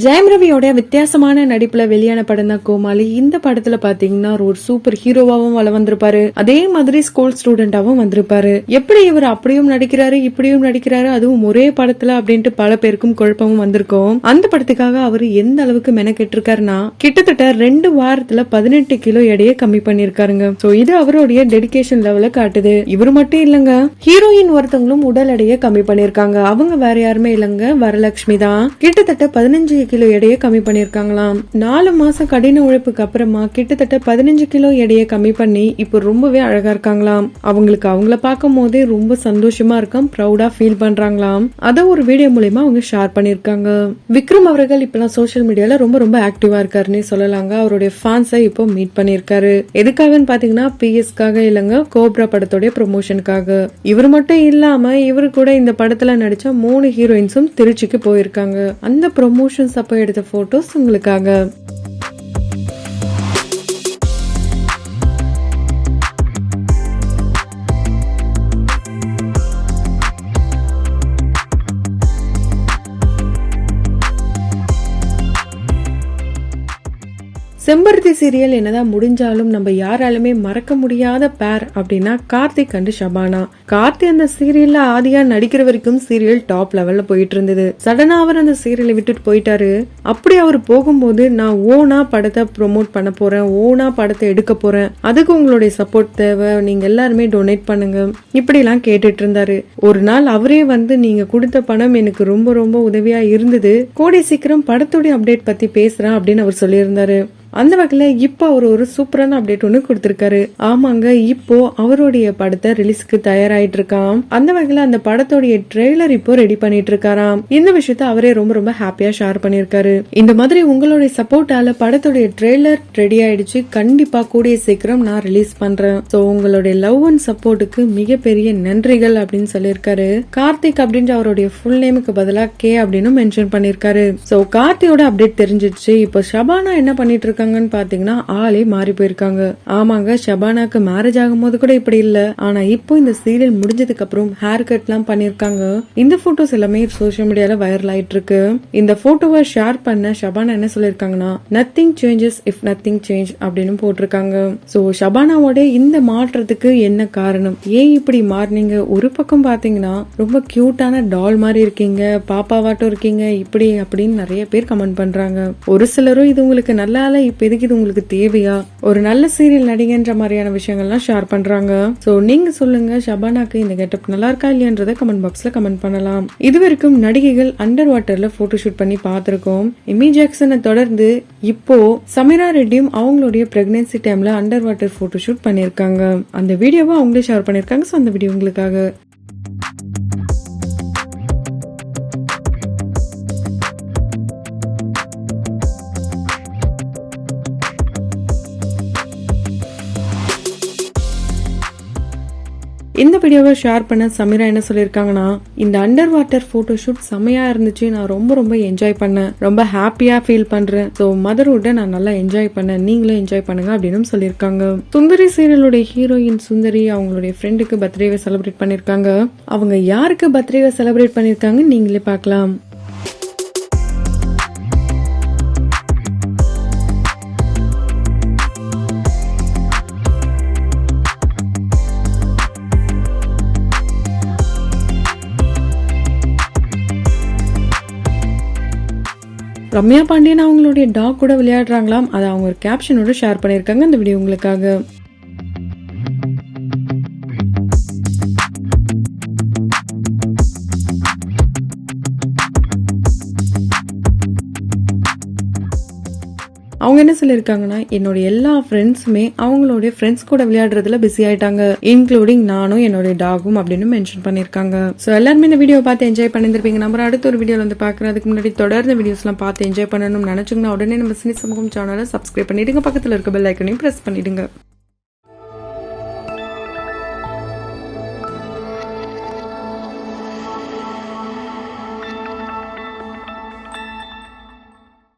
ஜெயம் ரவியோட வித்தியாசமான நடிப்புல வெளியான படம் தான் கோமாளி. இந்த படத்துல பாத்தீங்கன்னா ஒரு சூப்பர் ஹீரோவாவும் வள வந்திருப்பாரு. அதே மாதிரி ஸ்கூல் ஸ்டூடெண்டாவும் வந்திருப்பாரு. எப்படி இவர் அப்படியும் நடிக்கிறாரு இப்படியும் நடிக்கிறாரு அதுவும் ஒரே படத்துல அப்படின்ட்டு பல பேருக்கும் குழப்பமும் வந்திருக்கும். அந்த படத்துக்காக அவர் எந்த அளவுக்கு மெனக்கெட்டு இருக்காருன்னா கிட்டத்தட்ட ரெண்டு வாரத்துல பதினெட்டு கிலோ எடையை கம்மி பண்ணிருக்காருங்க சோ இது அவருடைய டெடிகேஷன் லெவல காட்டுது. இவர் மட்டும் இல்லங்க. ஹீரோயின் ஒருத்தவங்களும் உடல் எடையை கம்மி பண்ணிருக்காங்க அவங்க வேற யாருமே இல்லங்க. வரலட்சுமி தான். கிட்டத்தட்ட பதினஞ்சு கிலோ எடையை கம்மி பண்ணிருக்காங்களாம் நாலு மாசம் கடின உழைப்புக்கு அப்புறமா கிட்டத்தட்ட பதினஞ்சு கிலோ எடையை கம்மி பண்ணி இப்போ ரொம்பவே அழகா இருக்காங்களாம். அவங்களுக்கு அவங்கள பார்க்கும் போதே ரொம்ப சந்தோஷமா இருக்கும் ப்ரௌடா ஃபீல் பண்றாங்களாம். அத ஒரு வீடியோ மூலயமா அவங்க ஷேர் பண்ணிருக்காங்க விக்ரம் அவர்கள் இப்பெல்லாம் சோஷியல் மீடியால ரொம்ப ரொம்ப ஆக்டிவா இருக்காருன்னு சொல்லலாங்க. அவருடைய ஃபேன்ஸை இப்போ மீட் பண்ணிருக்காரு எதுக்காகன்னு பாத்தீங்கன்னா பிஎஸ்க்காக இல்லங்க கோப்ரா படத்தோடைய ப்ரொமோஷனுக்காக இவர் மட்டும் இல்லாம இவரு கூட இந்த படத்துல நடிச்ச மூணு ஹீரோயின்ஸும் திருச்சிக்கு போயிருக்காங்க. அந்த ப்ரொமோஷன்ஸ் அப்போ எடுத்த ஃபோட்டோஸ் உங்களுக்காக. செம்பருத்தி சீரியல் என்னதான் முடிஞ்சாலும் நம்ம யாராலுமே மறக்க முடியாத பேர் அப்படின்னா கார்த்திக் அண்ட் ஷபானா. கார்த்தி அந்த சீரியல்ல ஆதியா நடிக்கிற வரைக்கும் சீரியல் டாப் லெவல்ல போயிட்டு இருந்தது. சடனா அவர் அந்த சீரியலை விட்டுட்டு போயிட்டாரு. அப்படி அவர் போகும்போது நான் ஓனா படத்தை ப்ரொமோட் பண்ண போறேன் ஓனா படத்தை எடுக்க போறேன். அதுக்கு உங்களுடைய சப்போர்ட் தேவை. நீங்க எல்லாருமே டொனேட் பண்ணுங்க. இப்படி எல்லாம் கேட்டுட்டு இருந்தாரு. ஒரு நாள் அவரே வந்து நீங்க கொடுத்த பணம் எனக்கு ரொம்ப ரொம்ப உதவியா இருந்தது. கோடி சீக்கிரம் படத்துடைய அப்டேட் பத்தி பேசுறேன் அப்படின்னு அவர் சொல்லியிருந்தாரு. அந்த வகையில இப்போ அவர் ஒரு சூப்பரான அப்டேட் ஒன்று கொடுத்திருக்காரு. ஆமாங்க இப்போ அவருடைய படத்தை ரிலீஸ்க்கு தயாராயிட்டு இருக்காம். அந்த வகையில அந்த படத்தோடைய ட்ரெய்லர் இப்போ ரெடி பண்ணிட்டு இருக்காராம். இந்த விஷயத்த அவரே ரொம்ப ரொம்ப ஹாப்பியா ஷேர் பண்ணிருக்காரு இந்த மாதிரி உங்களுடைய சப்போர்ட்டால படத்துடைய ட்ரெய்லர் ரெடி ஆயிடுச்சு. கண்டிப்பா கூடிய சீக்கிரம் நான் ரிலீஸ் பண்றேன். சோ உங்களுடைய லவ் அண்ட் சப்போர்ட்டுக்கு மிகப்பெரிய நன்றிகள் அப்படின்னு சொல்லியிருக்காரு. கார்த்திக் அப்படின்ற அவருடைய ஃபுல் நேமுக்கு பதிலாக கே அப்படின்னு மென்ஷன் பண்ணிருக்காரு சோ கார்த்தியோட அப்டேட் தெரிஞ்சிச்சு இப்போ ஷபானா என்ன பண்ணிட்டு இருக்காங்கன்னு பாத்தீங்கன்னா ஆளே மாறி போயிருக்காங்க. ஆமாங்க ஷபானாக்கு மேரேஜ் ஆகும்போது கூட இப்படி இல்ல. ஆனா இப்போ இந்த சீரியல் முடிஞ்சதுக்கு அப்புறம் ஹேர் கட் எல்லாம் பண்ணிருக்காங்க. இந்த போட்டோஸ் எல்லாமே சோசியல் மீடியால வைரல் ஆயிட்டு இருக்கு. இந்த போட்டோவை ஷேர் பண்ண ஷபானா என்ன சொல்லிருக்காங்கன்னா nothing changes if nothing change அப்படின்னு போட்டிருக்காங்க. சோ ஷபானாவோட இந்த மாற்றத்துக்கு என்ன காரணம்? ஏன் இப்படி மாறினீங்க? ஒரு பக்கம் பாத்தீங்கன்னா ரொம்ப கியூட்டான டால் மாதிரி இருக்கீங்க பாப்பாவாட்டும் இருக்கீங்க இப்படி அப்படின்னு நிறைய பேர் கமெண்ட் பண்றாங்க. ஒரு சிலரும் இது உங்களுக்கு நல்லா இல்ல எதுக்கு இது உங்களுக்கு தேவையா? ஒரு நல்ல சீரியல் நடிகன்ற மாதிரியான விஷயங்கள்லாம் ஷேர் பண்றாங்க. சோ நீங்க சொல்லுங்க ஷபானாக்கு இந்த கெட்டப் நல்லா இருக்கா இல்லையன்றத கமெண்ட் பாக்ஸ்ல கமெண்ட் பண்ணலாம். இது வரைக்கும் நடிகைகள் அண்டர் வாட்டர்ல போட்டோ ஷூட் பண்ணி பார்த்திருக்கோம். எமி ஜாக்சனை தொடர்ந்து இப்போ சமீரா ரெட்டியும் அவங்களுடைய பிரெக்னன்சி டைம்ல அண்டர் வாட்டர் போட்டோ ஷூட் பண்ணிருக்காங்க அந்த வீடியோவை அவங்களே ஷேர் பண்ணியிருக்காங்க. ஸோ அந்த வீடியோ உங்களுக்காக. இந்த வீடியோவை ஷேர் பண்ண சமீரா என்ன சொல்லியிருக்காங்கன்னா இந்த அண்டர் வாட்டர் போட்டோ ஷூட் செமையா இருந்துச்சு நான் ரொம்ப ரொம்ப என்ஜாய் பண்ணேன். ரொம்ப ஹாப்பியா ஃபீல் பண்றேன். ஸோ மதர்வுட்டை நான் நல்லா என்ஜாய் பண்ணேன். நீங்களும் என்ஜாய் பண்ணுங்க அப்படின்னு சொல்லியிருக்காங்க. சுந்தரி சீரியலுடைய ஹீரோயின் சுந்தரி அவங்களுடைய ஃப்ரெண்டுக்கு பர்த்டேவை செலிப்ரேட் பண்ணியிருக்காங்க. அவங்க யாருக்கு பர்த்டேவை செலிப்ரேட் பண்ணியிருக்காங்க நீங்களே பார்க்கலாம். ரம்யா பாண்டியன் அவங்களுடைய டாக் கூட விளையாடுறாங்களாம். அதை அவங்க ஒரு கேப்ஷனோட ஷேர் பண்ணியிருக்காங்க. அந்த வீடியோ உங்களுக்காக. அவங்க என்ன சொல்லியிருக்காங்கன்னா என்னோட எல்லா ஃப்ரெண்ட்ஸுமே அவங்களுடைய ஃப்ரெண்ட்ஸ் கூட விளையாடுறதுல பிஸி ஆயிட்டாங்க. இன்க்ளூடிங் நானும் என்னோட டாகும் அப்படின்னு மென்ஷன் பண்ணியிருக்காங்க. ஸோ எல்லாருமே இந்த வீடியோ பார்த்து என்ஜாய் பண்ணிருப்பீங்க நம்ம அடுத்த ஒரு வீடியோவில் வந்து பார்க்குறதுக்கு முன்னாடி தொடர்ந்து வீடியோஸ்லாம் பார்த்து என்ஜாய் பண்ணணும்னு நினச்சிங்கன்னா உடனே நம்ம சினி சமூகம் சேனலை சப்ஸ்கிரைப் பண்ணிடுங்க. பக்கத்தில் இருக்க பெல் ஐக்கனையும் ப்ரெஸ் பண்ணிடுங்க.